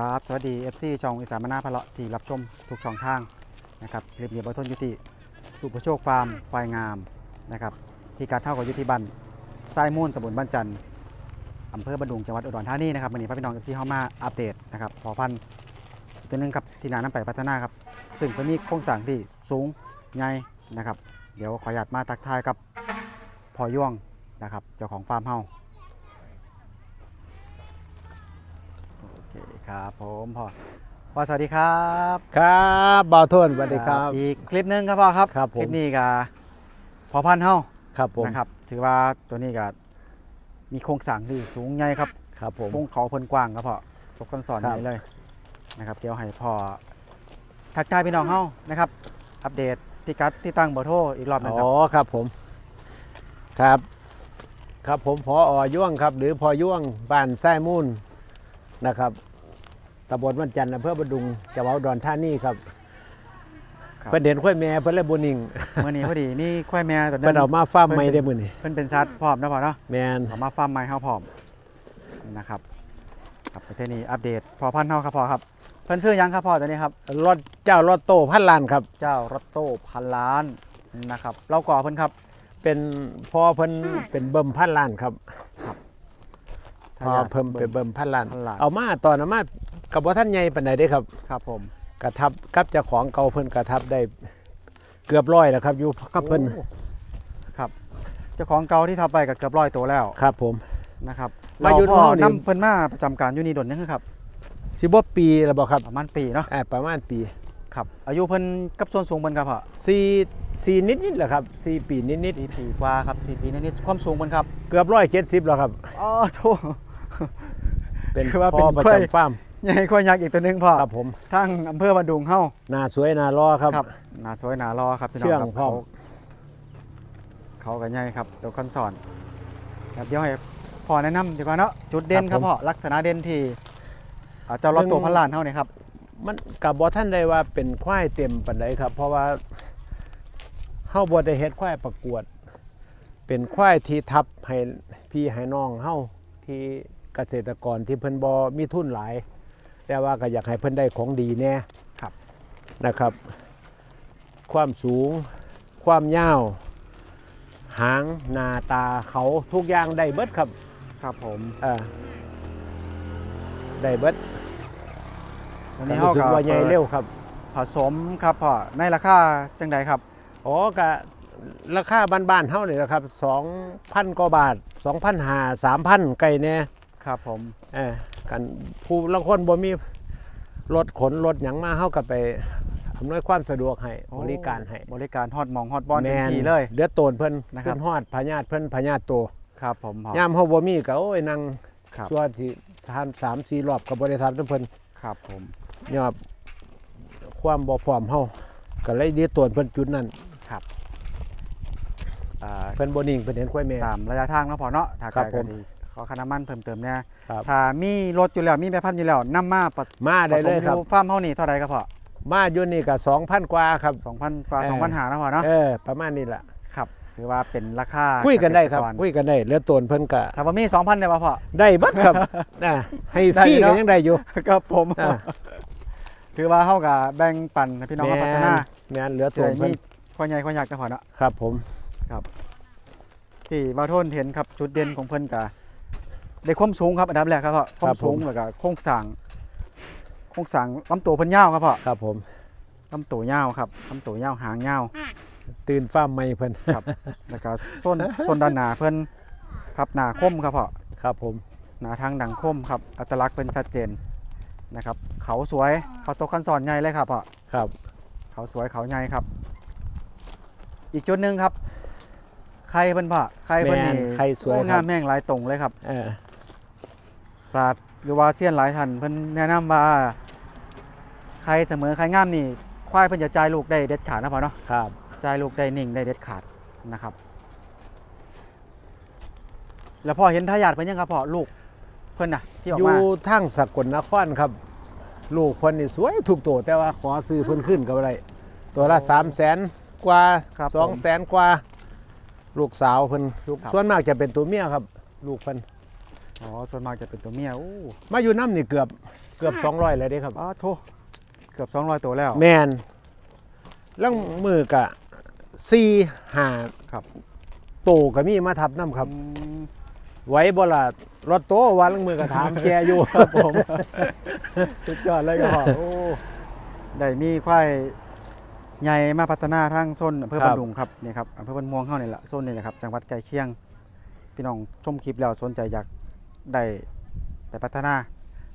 ครับ สวัสดี FC ช่องอีสานมนาพะเลาะที่รับชมทุกช่องทางนะครับคลิปนี้บทนยุติ สุประโชคฟาร์มควายงามนะครับที่การเท่ากับยุติบันทรายมูลตำบลบ้านจันทร์อำเภอบันดุงจังหวัดอุดรธานีนะครับวันนี้พระพี่น้อง FC เข้ามาอัปเดตนะครับพอพันตัวหนึงครับที่นาน้ำไปพัฒนาครับซึ่งเป็นมีโครงสร้างที่สูงใหญ่นะครับ เดี๋ยวขออนุญาตมาทักทายกับพอย่วงนะครับเจ้าของฟาร์มเฮาโอเคครับผมพ่อพ่อสวัสดีครับครับบ่าวโทนสวัสดีครับ อีกคลิปหนึงครับพ่อครับครับผม คลิปนี้ก็พอพันธุ์เฮาครับผมนะครับถือว่าตัวนี้ก็มีโครงสร้างที่สูงใหญ่ครับครับผมโค้งเขาเพิ่นกว้างครับพ่อตกกันสอนครัใหบญ่เลยนะครับเดี๋ยวให้พ่อทักทายพี่น้องเฮานะครับ อัปเดตพิกัดที่ตั้งเบอร์โทรอีกรอบหนึงคอ๋รับอครับผมครับ ครับผมพออย่วงครับ หรือพอย่วงบ้านไส้มูลนะครับ ตำบลวันจันทร์อำเภอบันดุงจังหวัดอุดรธานีครับครับ เพิ่นเด่นข้อยแม่เพิ่นเลยบุญนิงเมื่อนี้พอดีมีควายแม่ตัวหนึเพิ่นงเอามาฟาร์มใหม่ได้มื้อนี้เพิ่นเป็นซัดพร้อมนะพ่อเนาะแมนเอามาฟาร์มใหม่เฮาพร้อมนะครับครับประเทศนี้อัปเดตพอพันธุ์เฮาครับพ่อครับเพิ่นซื้อหยังครับพ่อตัวนี้ครับ รถเจ้ารถโตพันล้านครับ เจ้ารถโต้พันล้านนะครับเราก่อเพิ่นครับเป็นพอเพิ่นเป็นเบิ่มพันล้านครับ พอเพิ่มเป็นเบิ่มพันล้าน พันล้าน เอามาตอนเอามา กับบ่ท่านใหญ่ปานใดเด้ครับครับผมกระทับกับเจ้าของเก่าเพิ่นกระทับได้เกือบร้อยแล้วครับอยู่กับเพิ่นโอ้ครับเจ้าของเก่าที่ทับไปก็เกือบร้อยตัวแล้วครับผม นะครับมาอยู่เรพ่อเฮานี่ นำเพิ่นมาประจำการอยู่นี่ดนยังคือครับ สิบ่ปีแล้วบ่ครับประมาณปีเนาะอ่าประมาณปีครับอายุเพิ่นกับส่วนสูงเพิ่นครับพ่อ4 4นิดๆแหละครับ4ปีนิดสี่ปีกว่าครับสี่ปีนิดๆความสูงเพิ่นครับๆเกือบ170แล้วครับ อ๋อโธเป็นคือว่าพ่อเป็นประกล้วย จำฟาร์ม ใหญ่กว่ายักษ์อีกตัวหนึงพ่อครับผมทั้งอำเภอบันดุงเฮาหน้าสวยหน้ารอครับหนาสวยหนารอครับพี่น้เชื่อองงครับพร้อเขาม เขากันใหญ่ครับเดี๋ยวคอนสอนครับเดี๋ยวให้พ่อแนะนำดีกว่าเนาะจุดเด่นครับพ่อลักษณะเด่นที่อ่าเจ้ารถตัวพันล้านเฮาเนี่ยครับ มันก็บ่ทันได้ว่าเป็นควายเต็มปานใดครับ เพราะว่าเฮาบ่ได้เฮ็ดควายประกวด เป็นควายที่ทับให้พี่ให้น้องเฮาที่เกษตรกรที่เพิ่นบ่มีทุนหลาย แต่ว่าก็อยากให้เพิ่นได้ของดีแน่ครับนะครับ ความสูง ความยาว หางหน้าตาเขาทุกอย่างได้เบิดครับครับผมอ่าได้เบิดวันนี้รู้เฮาสึกก็ว่าใหญ่เร็วครับ ผสมครับพ่อในราคาจังใดครับ อ๋อกะราคาบ้านๆเท่านี่แหละครับ2,000กว่าบาท2,500 3,000ไก่แน่ครับผม เออ กันผู้ลางคนบ่มีรถขนรถหยังมาเฮาก็ไปอำนวยความสะดวกให้บริการให้บริการฮอดหมองฮอดบอลแมเต็มนที่เลย เดือดโตนเพิ่นนะครับขึ้นฮอดพญาติเพิ่นพญาติโตครับผมพ่อยามเฮาบ่มีก็โอ้ยนั่งครับชัวสิ3 3 4รอบก็บ่ได้ทำนำเพิ่นครับผมยอบความบ่พร้อมเฮาก็เลยเดือดโตนเพิ่นจุดนั้นอ่าเพิ่นบ่นิ่งเพิ่นเห็นควายแม่ ตามระยะทางเนาะพ่อเนาะถ้าครัไกลบผก็ม สิ ขอค่าน้ำมันเพิ่มเติมเนี่ยครับ ถ้ามีรถอยู่แล้วมีแม่พันธุ์อยู่แล้วนำมาผสมาได้เลยผสมครับอยู่ฟาร์มเฮานี่เท่าใดครับพ่อมาอยู่นี่ก็2,000กว่าครับ 2,000กว่าเออ 2,000หานะพ่อเนาะเออประมาณนี้แหละครับถือว่าเป็นราคาคุยกันได้ครับ เษตรกคุยกันได้เหลือโตนเพิ่นก็ถ้าว่ามี2,000ได้ป่ะพ่อ ได้เบัดครับ นะให้ฟรีได้ก็เนาะยังได้อยู่ ครับผมอ่าถือว่าเฮาก็แบ่งปันให้พี่น้องเขาพัฒนาแม่นเหลือโตเจอนเพิ่มีนข้อใหญ่ข้อยักษ์นะพ่อเนาะ ครับผม ที่ว่าโทนเห็นครับจุดเด่นของเพิ่นก็ ได้ความสูงครับอันดับแรกครับพ่อความสูงแล้วก็โครงสร้างโครงสร้างลำตัวเพิ่นยาวครับพ่อครับผม ลำตัวยาวครับลำตัวยาวหางยาว ตื่นฟ้าร์มใหม่เพิ่นแล้วก็ส้นส้นด้านหน้าเพิ่นครับหน้าคมครับพ่อครับผม หน้าทางดังคมครับอัตลักษณ์เป็นชัดเจนนะครับเขาสวยเขาตกคันสอนใหญ่เลยครับพ่อ ครับ เขาสวยเขาใหญ่ครับ อีกจุดหนึ่งครับไข่เพิ่นพ่อไข่เพิ่นแม่นนี่ใครสวยโอ้ครังาบมแม่งหลายตรงเลยครับ เออ ปราดหรือว่าเซียนหลายท่านเพิ่นแนะนำว่าใครเสมอใครงามนี่ควายเพิ่นจะจ่ายลูกได้เด็ดขาดนะพ่อเนาะครับจ่ายลูกได้นิ่งได้เด็ดขาดนะครับ แล้วพ่อเห็นทายาทเพิ่นยังครับพ่อลูกเพิ่นน่ะที่อออกยู่มาทางสกลนครครับ ลูกเพิ่นนี่สวยถูกตัวแต่ว่าขอซื้อเพิ่นขึ้นก็บ่ได้ตัวละ300,000กว่าครับผม 200,000กว่า ลูกสาวเพิ่นลูกครับส่วนมากจะเป็นตัวเมียครับ ลูกเพิ่น อ๋อส่วนมากจะเป็นตัวเมียอู้มาอยู่น้ำนี่เกือบเกือบ200เลยเด้ครับอ๋อโทเกือบ200ตัวแล้ว แมนแล้วมือกะ4 5ครับ โตก็มีมาทับน้ำครับ อืมไหว้บ่ล่ะรถโตวันลังมือก็ถามแกอยู่ ครับผม สุดยอดเลยครับพ่อโอ้ได้มีควายใหญ่มาพัฒนาทางโซนอำเภอครับบันดุงครับนี่ครับอำเภอบันม่วงเฮานี่แหละโซนนี่แหละครับจังหวัดใกล้เคียง พี่น้องชมคลิปแล้วสนใจอยาก ได้ไปพัฒนา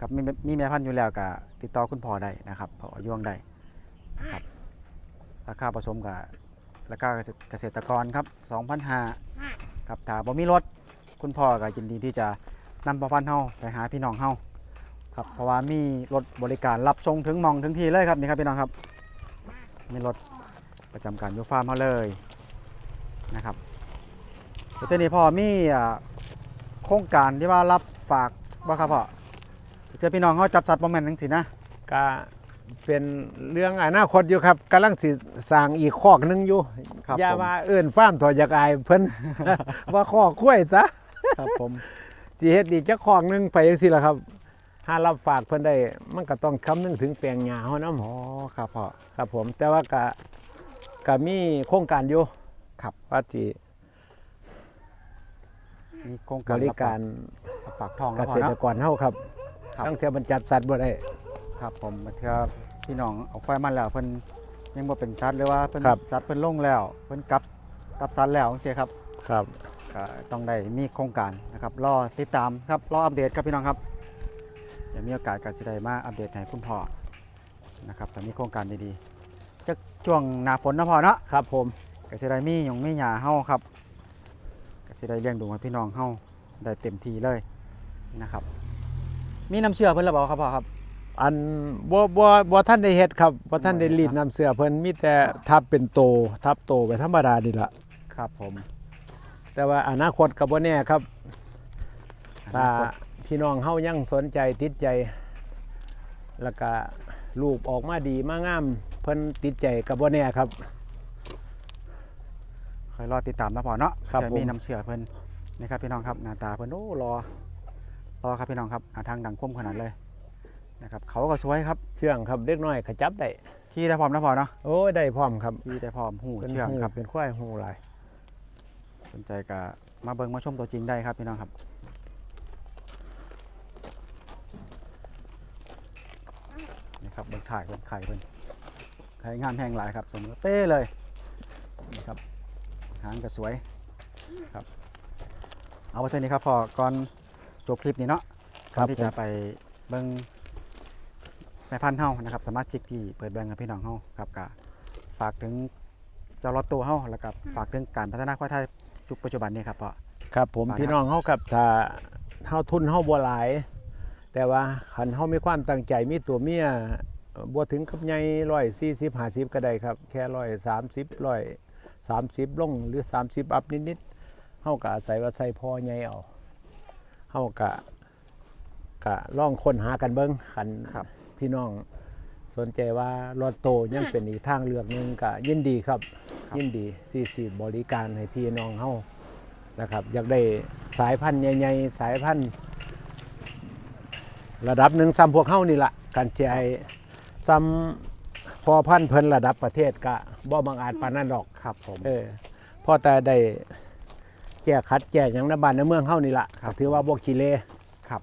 กับมีมีแม่พันธุ์อยู่แล้วก็ติดต่อคุณพ่อได้นะครับพ่อยวงได้ครับราคาผสมกับราคาเกษตรกรครับ2,500ครับถ้าบ่มีรถคุณพ่อก็ยินดีที่จะนำพ่อพันธุ์เฮาไปหาพี่น้องเฮาครับเพราะว่ามีรถบริการรับส่งถึงมองถึงที่เลยครับนี่ครับพี่น้องครับมีรถประจำการยูฟาร์มเฮาเลยนะครับแต่ทีนี้พ่อมีอ่า ครงการที่ว่ารับฝากบ่ครับพ่อเจอพี่น้องเขาจับสัตว์บ่แม่นจังซี่นะก็เป็นเรื่องอนาคตอยู่ครับกำลังสิสร้างอีกคอกหนึงอยู่ครับอย่าผมว่าเอิ้นฟาร์มถอยจากอายเพิ่น ว่าคอกกล้วยซะครับผมสิเฮ็ดอีกจักคอกหนึงไปจังซี่ล่ะครับถ้ารับฝากเพิ่นได้ มันก็ต้องคำนึงถึงแปลงหญ้าเฮานำอ๋อครับพ่อ ครับผมแต่ว่าก็ก็มีโครงการอยู่ครับ ว่าสิ มีโครงบการริรับการฝากทองเกแล้วพ่อษตรเนาะกรเฮาครับครับตั้งแต่บรรจัดสัตว์บ่ได้ครับผมเทื่อพี่น้องเอาควายมาแล้วเพิ่นยังบ่เป็นสัตว์หรือว่าเพิ่นครับสัตว์เพิ่นลงแล้วเพิ่นกลับกลับสัตว์แล้วจังซี่ครับครับก็ต้องได้มีโครงการนะครับรอติดตามครับรออัปเดตครับพี่น้องครับเดี๋ยวมีโอกาสก็สิได้มาอัปเดตให้คุณพ่อนะครับถ้ามีโครงการดีๆจะช่วงหน้าฝนเนาะพ่อเนาะครับผมก็สิได้มีหยงมีหญ้าเฮาครับก็ สิได้เลี้ยงดูให้พี่น้องเฮาได้เต็มที่เลยนะครับ มีน้ำเชื่อเพิ่นแล้วบ่ครับพ่อครับ อันบ่บ่บ่ท่านได้เฮ็ดครับบ่ท่านได้บ่ได้รีดน้ำเสื้อเพิ่นมีแต่ทับเป็นโตทับโตไปธรรมดานี่ล่ะครับผม แต่ว่าอนาคตก็บ่แน่ครับอถ้านาคตพี่น้องเฮายังสนใจติดใจ แล้วก็รูปออกมาดีมางาม เพิ่นติดใจก็บ่แน่ครับ คอยรอติดตามนะพ่อเนาะครับจะมีผม น้ำเชื่อเพิ่นนะครับพี่น้องครับหน้าตาเพิ่นโอ้รอรอครับพี่น้องครับหาทางดังคมขนาดเลยนะครับเขาก็สวยครับเชื่องครับเด็กน้อยขจับได้ขี่ได้พร้อมนะพ่อเนาะโอ้ยได้พร้อมครับขี่ได้พร้อมหูเป็นเชื่องหูครับ เป็นควายหูหลายสนใจก็มาเบิ่งมาชมตัวจริงได้ครับพี่น้องครับ นี่ครับเบิ่งถ่ายเบิ่งไข่เบิ่งไข่งามแพงหลายครับเสมอเป้เลยนี่ครับ หางก็สวยครับ เอาไว้เท่านี้ครับพอก่อนจบคลิปนี้เนาะครัก่อบนที่จะผมไปเบิ่งแม่พันธุ์เฮานะครับสมาชิกที่เปิดแบงกับพี่น้องเฮาครับก็ฝากถึงเจ้ารถตัวเฮาแล้วก็ฝากถึงการพัฒนาควายไทยยุคปัจจุบันนี้ครับพ่อ ครับผมฝากครับพี่น้องเฮากับถ้าเฮาทุนเฮาบ่หลาย แต่ว่าคันเฮามีความตั้งใจมีตัวเมียเอ่อบ่ถึงกับใหญ่140 50ก็ได้ครับ แค่130 130ลงหรือ 30 อัพนิดๆเฮาก็อาศัยว่าใส่พอใหญ่เอาเฮาก็ก็ลองค้นหากันเบิ่งคันครับพี่น้องสนใจว่ารถโตยังเป็นอีกทางเลือกหนึงก็ยินดีครับครับยินดีที่สิบริการให้พี่น้องเฮานะครับ อยากได้สายพันธุ์ใหญ่ๆสายพันธุ์ระดับหนึ่งซ้ำพวกเฮานี่ละการใจซ้ำ พอพันธุ์เพิ่นระดับประเทศก็บ่บังอาจปานนั้นดอกครับผม เออพอแต่ได้แก้คัดแก้หยังในบ้านในเมืองเฮานี่ละครับก็ถือว่าบ่ขี้เลครับ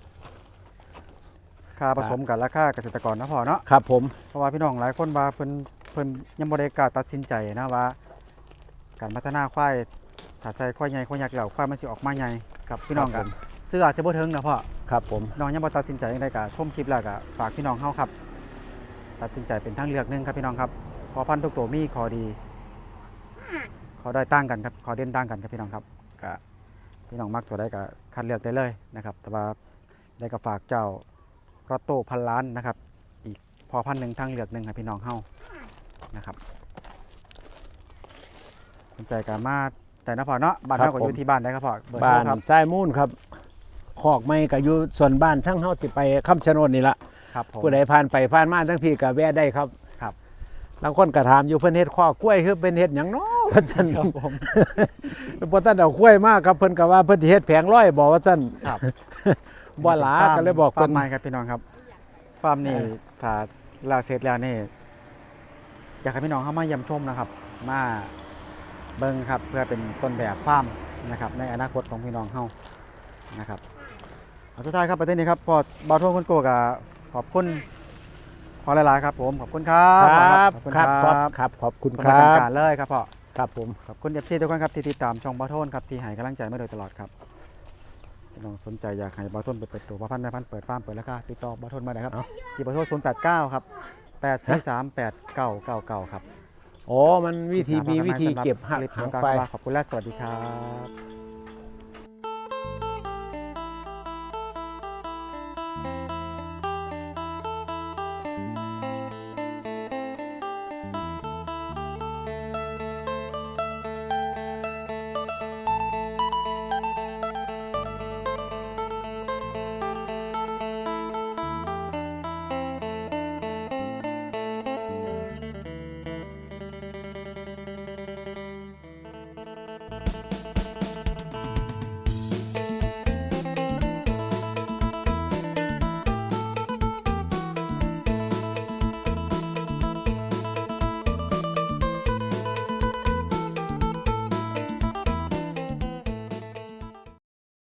ค่าผสมกับราคาเกษตรกรนะพ่อเนาะครับผม เพราะว่าพี่น้องหลายคนว่าเพิ่นเพิ่นยังบ่ได้กล้าตัดสินใจนะว่า การพัฒนาควายถ้าใส่ควายใหญ่ควายยักษ์แล้วควายมันสิออกมาใหญ่ครับพี่น้องครักับผมเสื้ออาจจะบ่ถึงนะพ่อ ครับผม น้องยังบ่ตัดสินใจยังไดก็ชมคลิปแล้วก็ฝากพี่น้องเฮาครับ ตัดสินใจเป็นทางเลือกหนึงครับพี่น้องครับเพอพันธุ์ทุกตัวมีข้อดีข้อด้อยต่างกันครับข้อเด่นต่างกันครับพี่น้องครับก็พี่น้องมักตัวใดก็คัดเลือกได้เลยนะครับ แต่ว่าได้ก็ฝากเจ้ารอตโต้พันล้านนะครับ อีกพอพันธุ์หนึ่งทางเลือกหนึ่งครับพี่น้องเฮานะครับสนใจกันมาแต่นะพ่อเนาะบ้านครับเฮาก็อยู่ผมที่บ้านได้ครับพ่อเบอร์โทบ้ารนครับทรายมูลครับคอกไม้ก็อยู่ส่วนบ้านทั้งเฮาสิไปคำชะโนดนี่ละ ครับผมผู้ใดผ่านไปผ่านมาทั้งพี่ก็แวะได้ครับครับบางคนก็ถามอยู่เพิ่นเฮ็ดข้อกล้วยคือเป็นเฮ็ดหยังเนาะว่าซั่นครับผมบ่ทันเอากล้วยมาครับเพิ่นก็ว่าเพิ่นสิเฮ็ดแผงร้อยบอกว่าซั่นครับบ่หลาก็เลยบอกฟาเพิ่ร์นมไม้ครับพี่น้องครับฟาร์มนี่เออถ้าแล้วเสร็จแล้วนี่อยากให้พี่น้องเข้ามาเยี่ยมชมนะครับ มาเบิ่งครับเพื่อเป็นต้นแบบฟาร์มนะครับ ในอนาคตของพี่น้องเฮานะครับเอาสุดท้ายครับประเด็นนี้ครับพอบาวทวงคุณโกกับ ขอบคุณพอหลายๆครับ ผมขอบคุณครัคบรับขอบคุณคครัรับบครับครับขอบคุณเป็นคประรัจำบการเลยครับพ่อครับผมขอบคุณเอฟซีทุกคนครับที่ติดตามช่องบาวโทนครับที่ให้กำลังใจมาโดยตลอดครับพี่น้องสนใจอยากให้บาวโทนไปเปิดตัวบาวพันธ์แม่พันธุ์เปิดฟาร์มเปิดราคาติดต่อบาวโทนมาได้ครับเอาที่เบอร์โทร089ครับ843 8999ครับโอ้มันวิธีมีวิธีเก็บหักผลิตหางภัณฑ์ไปขอบคุณและสวัสดีครับ